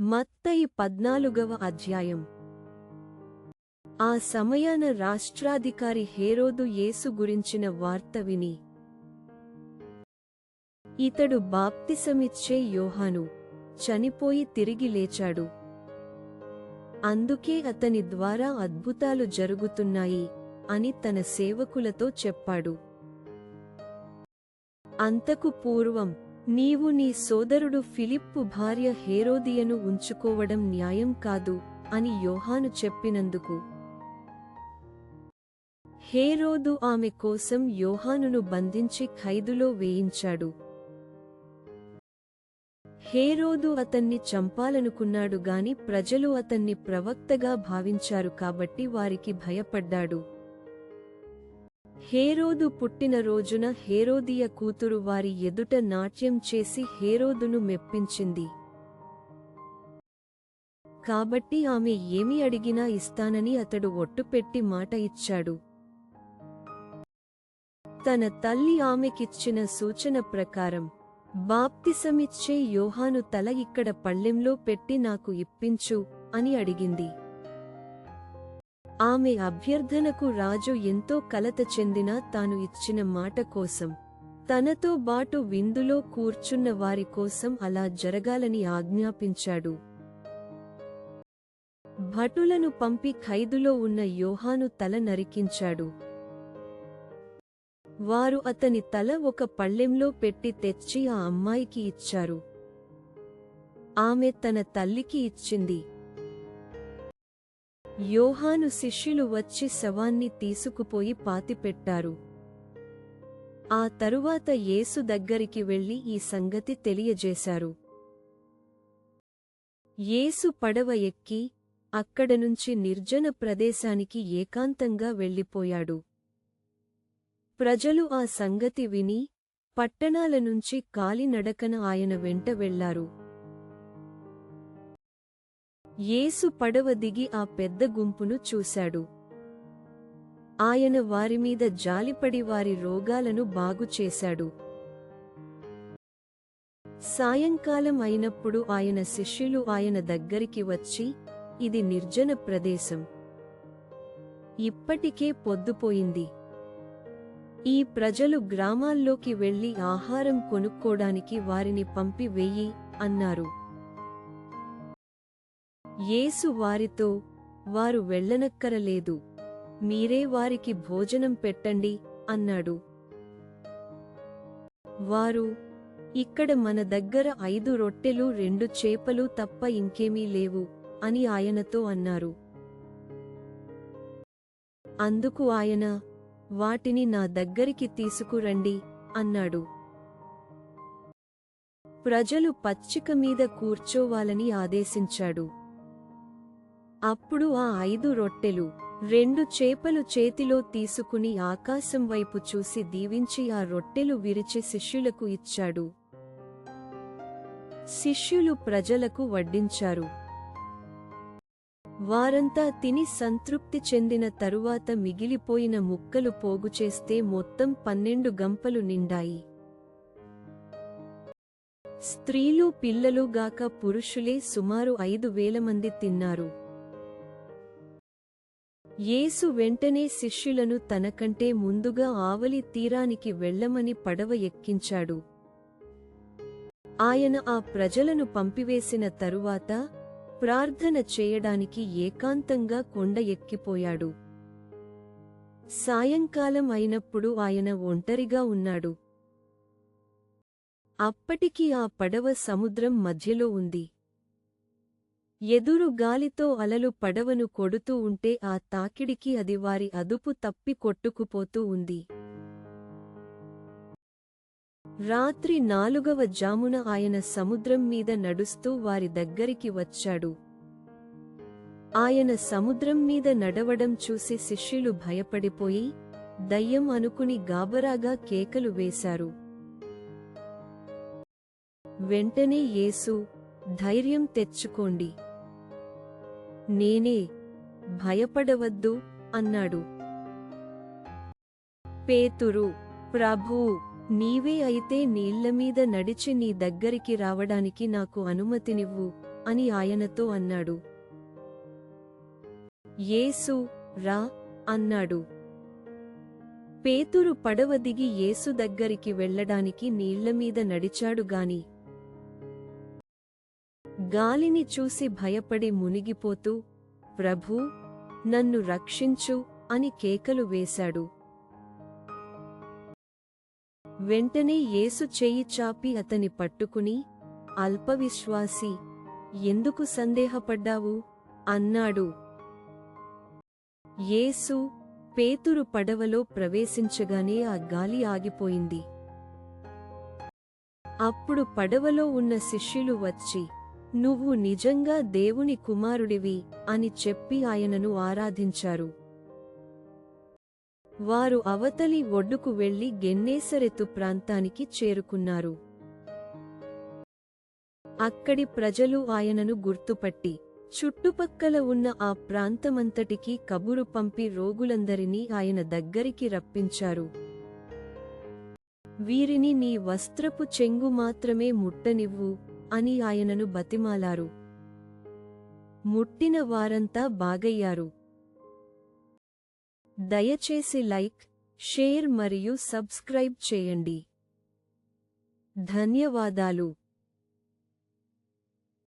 మత్తయి పద్నాలుగవ అధ్యాయం. ఆ సమయాన రాష్ట్రాధికారి హేరోదు యేసు గురించిన వార్త విని ఇతడు బాప్తిసమిచ్చే యోహాను చనిపోయి తిరిగి లేచాడు. అందుకే అతని ద్వారా అద్భుతాలు జరుగుతున్నాయి అని తన సేవకులతో చెప్పాడు. అంతకు పూర్వం నీవు నీ సోదరుడు ఫిలిప్పు భార్య హేరోదియను ఉంచుకోవడం న్యాయం కాదు అని యోహాను చెప్పినందుకు. హేరోదు ఆమె కోసం యోహానును బంధించి ఖైదులో వేయించాడు. హేరోదు అతన్ని చంపాలనుకున్నాడు గాని ప్రజలు అతన్ని ప్రవక్తగా భావించారు కాబట్టి వారికి భయపడ్డాడు. హేరోదు పుట్టిన రోజున హేరోదియ కూతురు వారి ఎదుట నాట్యం చేసి హేరోదును మెప్పించింది. కాబట్టి ఆమె ఏమి అడిగినా ఇస్తానని అతడు ఒట్టుపెట్టి మాట ఇచ్చాడు. తన తల్లి ఆమెకిచ్చిన సూచన ప్రకారం బాప్తిసమిచ్చే యోహాను తల ఇక్కడ పళ్ళెంలో పెట్టి నాకు ఇప్పించు అని అడిగింది. ఆమె అభ్యర్థనకు రాజు ఎంతో కలత చెందినా తాను ఇచ్చిన మాట కోసం. తనతో బాటు విందులో కూర్చున్న వారి కోసం అలా జరగాలని ఆజ్ఞాపించాడు. భటులను పంపి ఖైదులో ఉన్న యోహాను తల నరికించాడు. వారు అతని తల ఒక పళ్ళెంలో పెట్టి తెచ్చి ఆ అమ్మాయికి ఇచ్చారు. ఆమె తన తల్లికి ఇచ్చింది. యోహాను శిష్యులు వచ్చి శవాన్ని తీసుకుపోయి పాతిపెట్టారు. ఆ తరువాత యేసు దగ్గరికి వెళ్ళి ఈ సంగతి తెలియజేశారు. యేసు పడవ ఎక్కి అక్కడనుంచి నిర్జన ప్రదేశానికి ఏకాంతంగా వెళ్ళిపోయాడు. ప్రజలు ఆ సంగతి విని పట్టణాల నుంచి కాలినడకన ఆయన వెంట వెళ్ళారు యేసు పడవ దిగి ఆ పెద్ద గుంపును చూశాడు. ఆయన వారిమీద జాలిపడి వారి రోగాలను బాగుచేశాడు సాయంకాలం అయినప్పుడు ఆయన శిష్యులు ఆయన దగ్గరికి వచ్చి ఇది నిర్జన ప్రదేశం. ఇప్పటికే పొద్దుపోయింది. ఈ ప్రజలు గ్రామాల్లోకి వెళ్ళి ఆహారం కొనుక్కోడానికి వారిని పంపి వెయ్యి అన్నారు. యేసు వారితో వారు వెళ్ళనక్కరలేదు. మీరే వారికి భోజనం పెట్టండి అన్నాడు. వారు ఇక్కడ మన దగ్గర ఐదు రొట్టెలు రెండు చేపలు తప్ప ఇంకేమీ లేవు అని ఆయనతో అన్నారు. అందుకు ఆయన వాటిని నా దగ్గరికి తీసుకురండి అన్నాడు. ప్రజలు పచ్చిక మీద కూర్చోవాలని ఆదేశించాడు. అప్పుడు ఆ ఐదు రొట్టెలు రెండు చేపలు చేతిలో తీసుకుని ఆకాశం వైపు చూసి దీవించి ఆ రొట్టెలు విరిచి శిష్యులకు ఇచ్చాడు. శిష్యులు ప్రజలకు వడ్డించారు. వారంతా తిని సంతృప్తి చెందిన తరువాత మిగిలిపోయిన ముక్కలు పోగుచేస్తే మొత్తం పన్నెండు గంపలు నిండాయి. స్త్రీలు పిల్లలు గాక పురుషులే సుమారు ఐదు వేల మంది తిన్నారు. యేసు వెంటనే శిష్యులను తనకంటే ముందుగా ఆవలి తీరానికి వెళ్ళమని పడవ ఎక్కించాడు. ఆయన ఆ ప్రజలను పంపివేసిన తరువాత ప్రార్థన చేయడానికి ఏకాంతంగా కొండ ఎక్కిపోయాడు. సాయంకాలం అయినప్పుడు ఆయన ఒంటరిగా ఉన్నాడు. అప్పటికి ఆ పడవ సముద్రం మధ్యలో ఉంది. ఎదురు గాలితో అలలు పడవను కొడుతూ ఉంటే ఆ తాకిడికి అది వారి అదుపు తప్పి కొట్టుకుపోతూ ఉంది. రాత్రి నాలుగవ జామున ఆయన సముద్రం మీద నడుస్తూ వారి దగ్గరికి వచ్చాడు. ఆయన సముద్రం మీద నడవడం చూసి శిష్యులు భయపడిపోయి దయ్యం అనుకుని గాబరాగా కేకలు వేశారు. వెంటనే యేసు ధైర్యం తెచ్చుకోండి. నేనే భయపడవద్దు అన్నాడు. పేతురు ప్రభూ నీవే అయితే నీళ్ళమీద నడిచి నీ దగ్గరికి రావడానికి నాకు అనుమతినివ్వు అని ఆయనతో అన్నాడు. యేసు రా అన్నాడు. పేతురు పడవ దిగి యేసు దగ్గరికి వెళ్ళడానికి నీళ్ళమీద నడిచాడుగాని గాలిని చూసి భయపడి మునిగిపోతూ ప్రభూ నన్ను రక్షించు అని కేకలు వేశాడు. వెంటనే యేసు చెయ్యి చాపి అతని పట్టుకుని అల్పవిశ్వాసి ఎందుకు సందేహపడ్డావు? అన్నాడు. యేసు పేతురు పడవలో ప్రవేశించగానే ఆ గాలి ఆగిపోయింది. అప్పుడు పడవలో ఉన్న శిష్యులు వచ్చి నువ్వు నిజంగా దేవుని కుమారుడివి అని చెప్పి ఆయనను ఆరాధించారు. వారు అవతలి ఒడ్డుకు వెళ్ళి గెన్నేసరెతు ప్రాంతానికి చేరుకున్నారు. అక్కడి ప్రజలు ఆయనను గుర్తుపట్టి చుట్టుపక్కల ఉన్న ఆ ప్రాంతమంతటికి కబురు పంపి రోగులందరినీ ఆయన దగ్గరికి రప్పించారు. వీరిని నీ వస్త్రపు చెంగు మాత్రమే ముట్టనివ్వు అని ఆయనను బతిమాలారు. ముట్టిన వారంతా బాగయ్యారు. దయచేసి లైక్ షేర్ మరియు సబ్స్క్రైబ్ చేయండి. ధన్యవాదాలు.